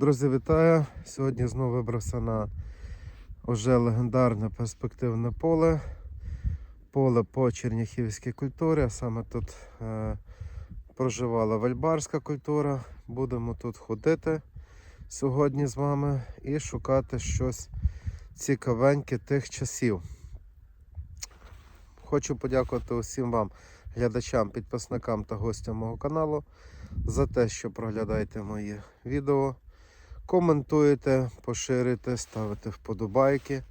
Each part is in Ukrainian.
Друзі, вітаю! Сьогодні знову вибрався на уже легендарне перспективне поле. Поле по черняхівській культурі. а Саме тут е, проживала вельбарська культура. Будемо тут ходити сьогодні з вами і шукати щось цікавеньке тих часів. Хочу подякувати усім вам, глядачам, підписникам та гостям мого каналу, за те, що проглядаєте мої відео, коментуєте, поширюєте, ставите вподобайки.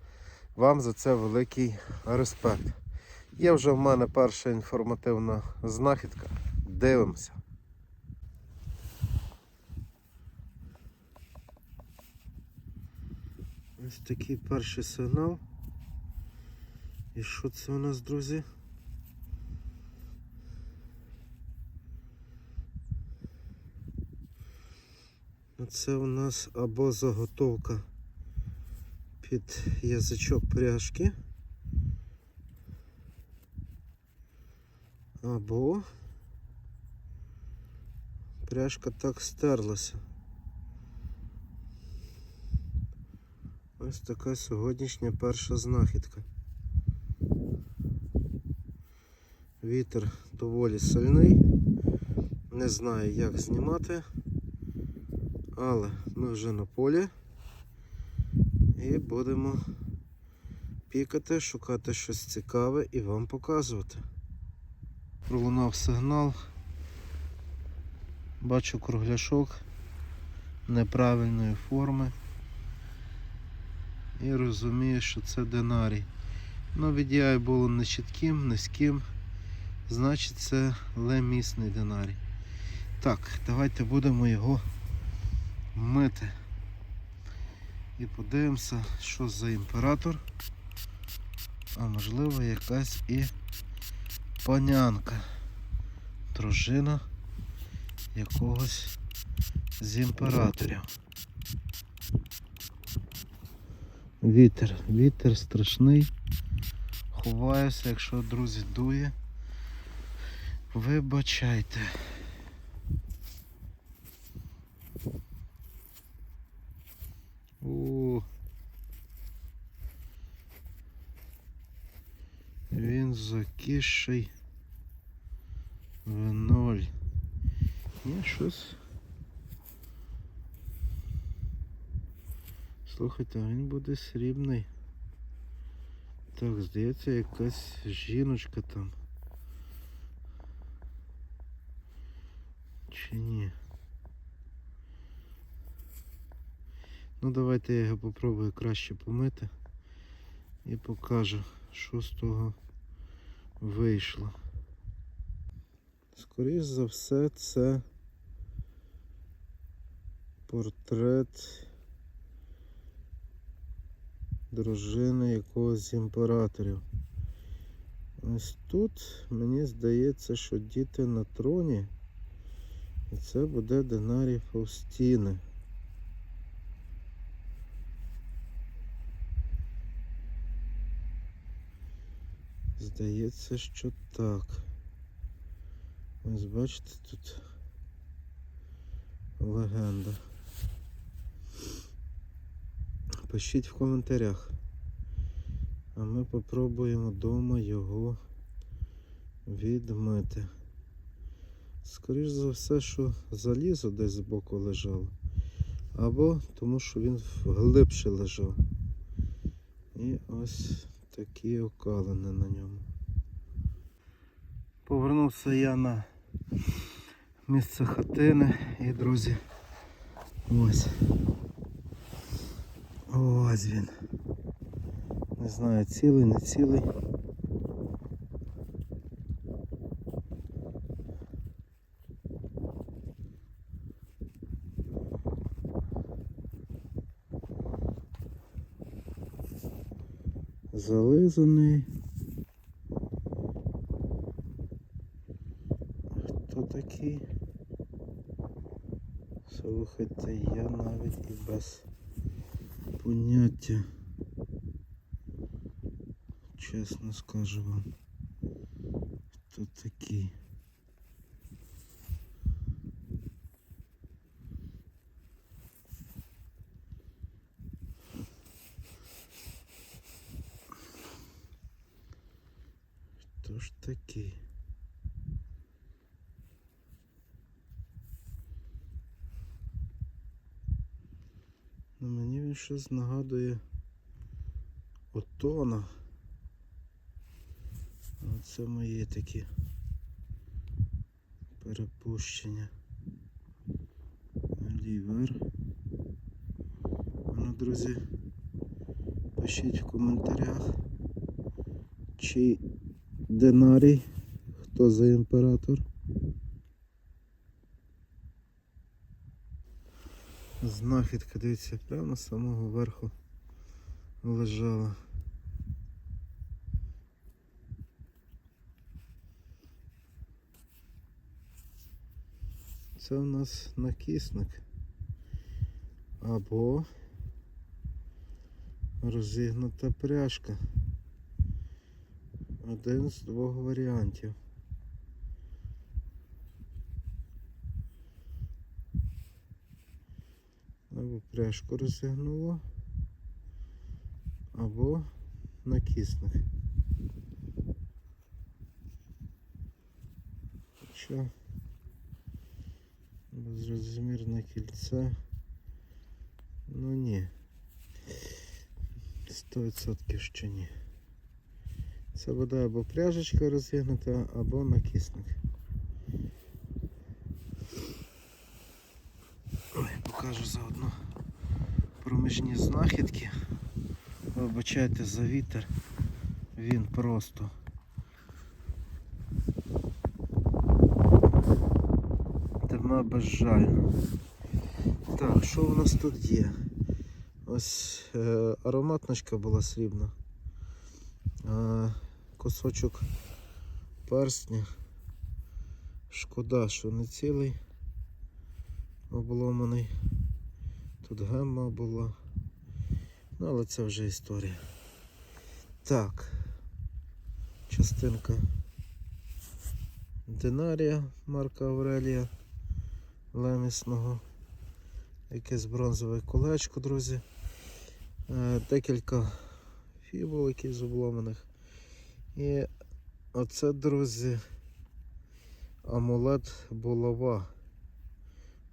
Вам за це великий респект. Є вже в мене перша інформативна знахідка. Дивимося. Ось такий перший сигнал. І що це у нас, друзі? Це у нас або заготовка під язичок пряжки, або пряжка так стерлася. Ось така сьогоднішня перша знахідка. Вітер доволі сильний. Не знаю як знімати, але ми вже на полі і будемо пікати, шукати щось цікаве і вам показувати. Пролунав сигнал. Бачу кругляшок неправильної форми. І розумію, що це динарій. Ну, віддіяй було не чітким, низьким. Значить це лемісний динарій. Так, давайте будемо його мити. І подивимося, що за імператор. А можливо якась і панянка. Дружина якогось з імператорів. Вітер, вітер страшний. Ховаюся, якщо, друзі, дує. Вибачайте. О. Він закисший в ноль. Ні, щось. Слухайте, він буде срібний. Так, здається, якась жіночка там. Чи ні? Ну давайте я його попробую краще помити і покажу, що з того вийшло. Скоріше за все, це портрет дружини якогось з імператорів. Ось тут мені здається, що діти на троні. І це буде Динарій Фаустіни. Здається, що так. Ось бачите, тут легенда. Пишіть в коментарях. А ми попробуємо вдома його відмити. Скоріше за все, що залізо десь збоку лежало. Або тому що він глибше лежав. І ось такі окалини на ньому. Повернувся я на місце хатини і, друзі, ось. Ось він. Не знаю, цілий, не цілий. Зализаний. такий. Слухайте, я навіть і без поняття. Чесно скажу вам. Хто такий? Хто ж такий? Щось нагадує Отона. Оце мої такі перепущення. Лівер. Ну, друзі, пишіть в коментарях, чи динарій, хто за імператор. Знахідка, дивіться, прямо з самого верху лежала. Це у нас накисник. Або розігнута пряжка. Один з двох варіантів. Або розігнуло, або накисник. Хоча безрозмірне кільце. Ну ні. 100% що ні. Це буде або пряжечка розігнута, або накисник. Ой, покажу заодно проміжні знахідки. Вибачайте за вітер. Він просто. Тема безжальна. Так, що у нас тут є? Ось е, ароматничка була срібна. Е, кусочок перстня. Шкода, що не цілий обломаний. Тут гемма була. Ну, але це вже історія. Так. Частинка Динарія Марка Аврелія Лемісного. Якесь бронзове колечко, друзі. Е, Декілька фібуликів з обломаних. І оце, друзі, амулет булава.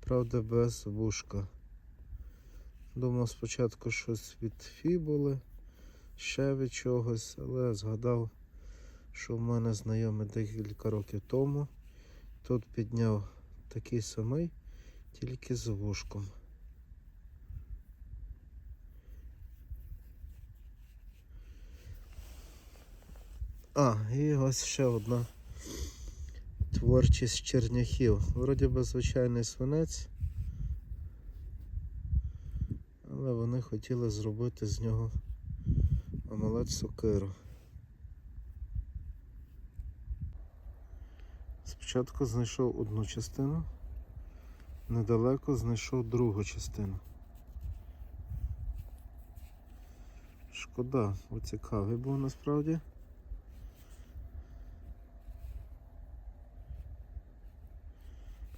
Правда, без вушка. Думав спочатку щось від фібули, ще від чогось, але згадав, що в мене знайомий декілька років тому. Тут підняв такий самий, тільки з вушком. А, і ось ще одна творчість черняхів. Вроді би звичайний свинець. Але вони хотіли зробити з нього амулет сокиру. Спочатку знайшов одну частину, недалеко знайшов другу частину. Шкода, цікавий був насправді.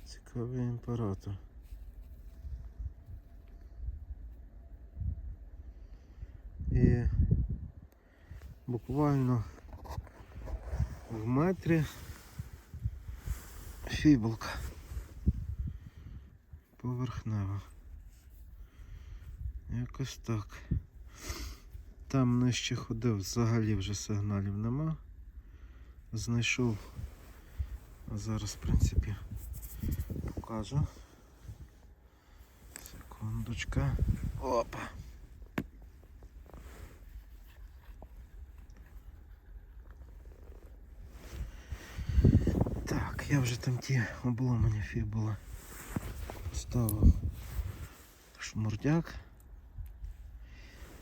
Цікавий імператор. І буквально в метрі фібулка поверхнева. Якось так. Там нижче ходив, взагалі вже сигналів нема. Знайшов, зараз, в принципі, покажу. Секундочка. Опа. Так, я вже там ті обломані фібули поставив шмурдяк.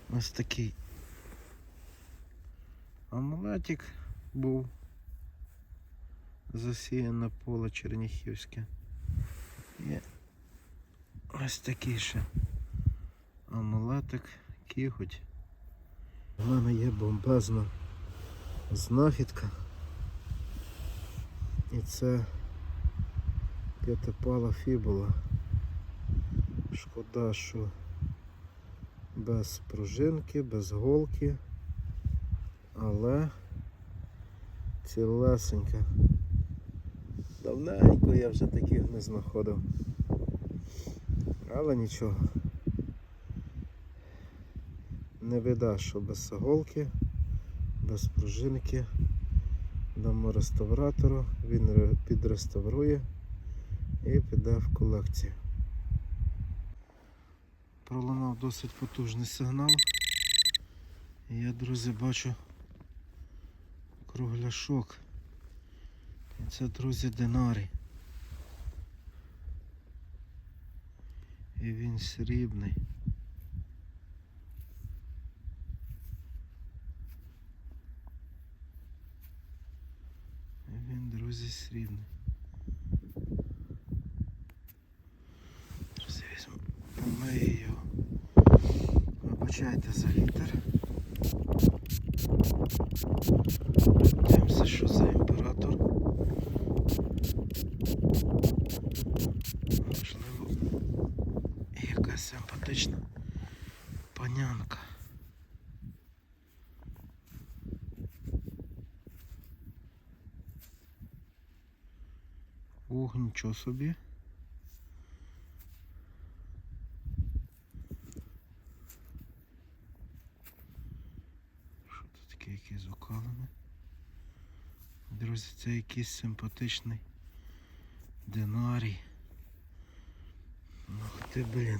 Ось такий амулетик був засіяне поле Черніхівське. І ось такий ще амулетик кіготь. У мене є бомбезна знахідка. І це п'ятипала фібула. Шкода, що без пружинки, без голки, але Цілесенька. Давненько я вже таких не знаходив. Але нічого. Не біда, що без соголки, без пружинки. Дамо реставратору, він підреставрує і піде в колекцію. Пролунав досить потужний сигнал. Я, друзі, бачу кругляшок. Це, друзі, динарій. І він срібний. І він, друзі, срібний. Друзі, візьму, помию його. Вибачайте за вітер. Дивимося, що за імператор. Можливо, якась симпатична панянка. Ох, нічого собі. Що це таке якісь окалини? Друзі, це якийсь симпатичний динарій. Ах ти, блін.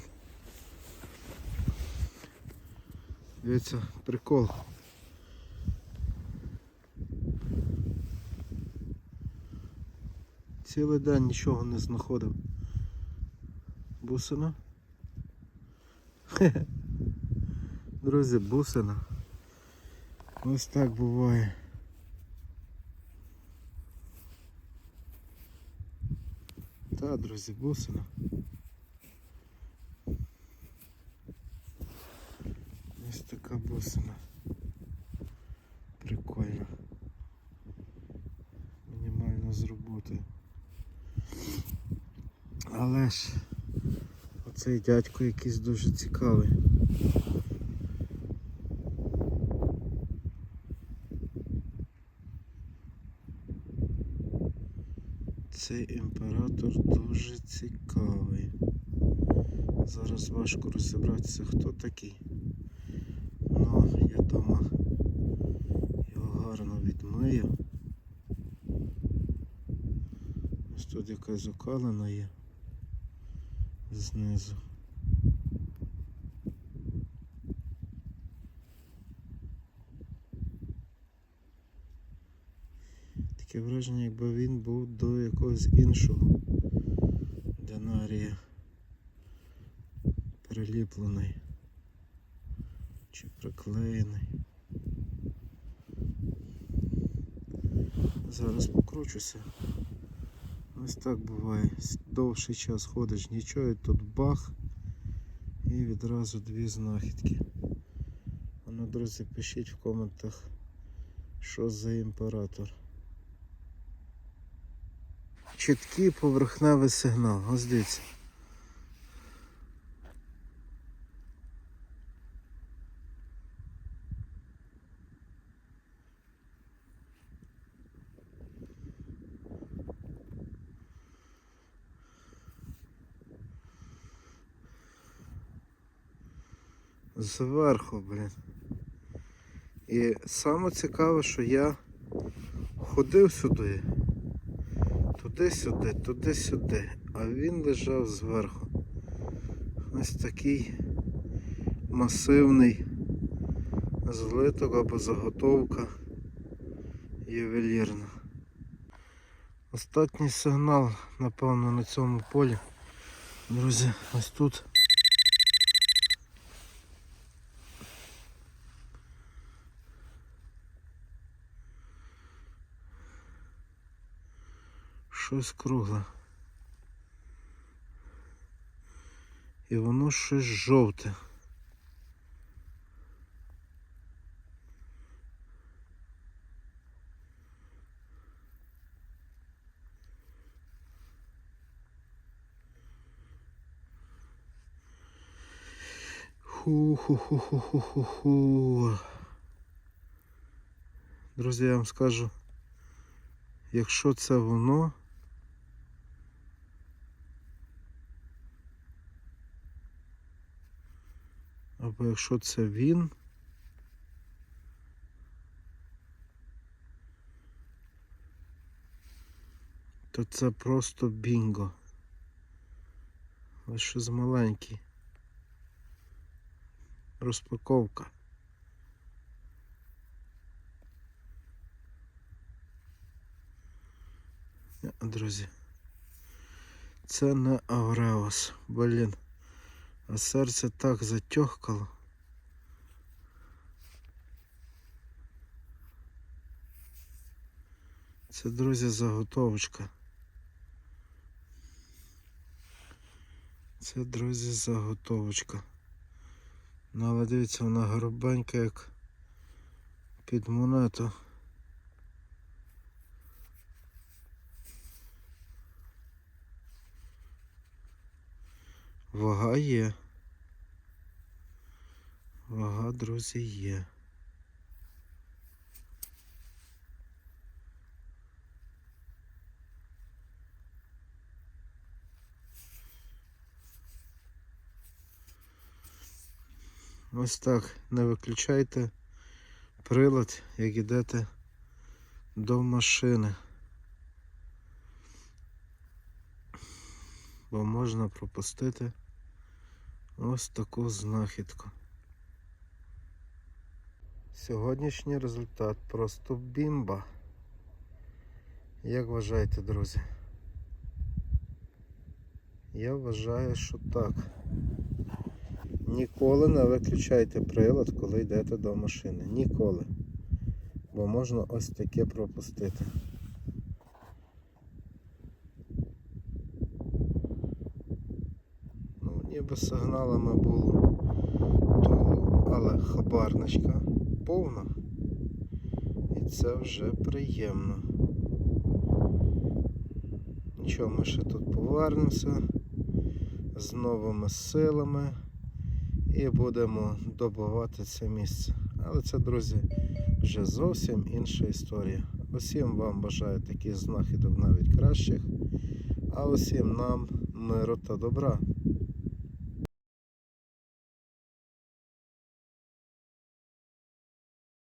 Дивіться, прикол. Цілий день нічого не знаходив. Бусина? Хе-хе. Друзі, бусина. Ось так буває. Та, друзі, бусина. Ось така бусина. Але оцей дядько якийсь дуже цікавий. Цей імператор дуже цікавий. Зараз важко розібратися, хто такий. Ну, я дома його гарно відмию. Ось тут якась окалина є знизу. Таке враження, якби він був до якогось іншого динарія приліплений чи приклеєний. Зараз покручуся. Ось так буває. Довший час ходиш, нічого, і тут бах і відразу дві знахідки. А ну, друзі, пишіть в коментах, що за імператор. Чіткий поверхневий сигнал. Ось дивіться. Зверху, блін. І саме цікаве, що я ходив сюди, туди-сюди, туди-сюди, а він лежав зверху. Ось такий масивний злиток або заготовка ювелірна. Останній сигнал, напевно, на цьому полі. Друзі, ось тут. Щось кругле. І воно щось жовте. Ху-ху-ху-ху-ху-ху-ху. Друзі, я вам скажу, Якщо це воно. Або якщо це він. То це просто бінго. Але щось маленький. Розпаковка. Друзі. Це не Авреус. Блін. А серце так затьохкало. Це, друзі, заготовочка. Це, друзі, заготовочка. Ну, але дивіться, вона грубенька, як під монету. Вага є. Вага, друзі, є. Ось так. Не виключайте прилад, як йдете до машини. Бо можна пропустити ось таку знахідку. Сьогоднішній результат просто бімба. Як вважаєте, друзі? Я вважаю, що так. Ніколи не виключайте прилад, коли йдете до машини. Ніколи. Бо можна ось таке пропустити. Ніби сигналами було то, але хабарничка повна. І це вже приємно. Нічого, ми ще тут повернемося з новими силами і будемо добувати це місце. Але це, друзі, вже зовсім інша історія. Усім вам бажаю таких знахідок навіть кращих, а усім нам миру та добра.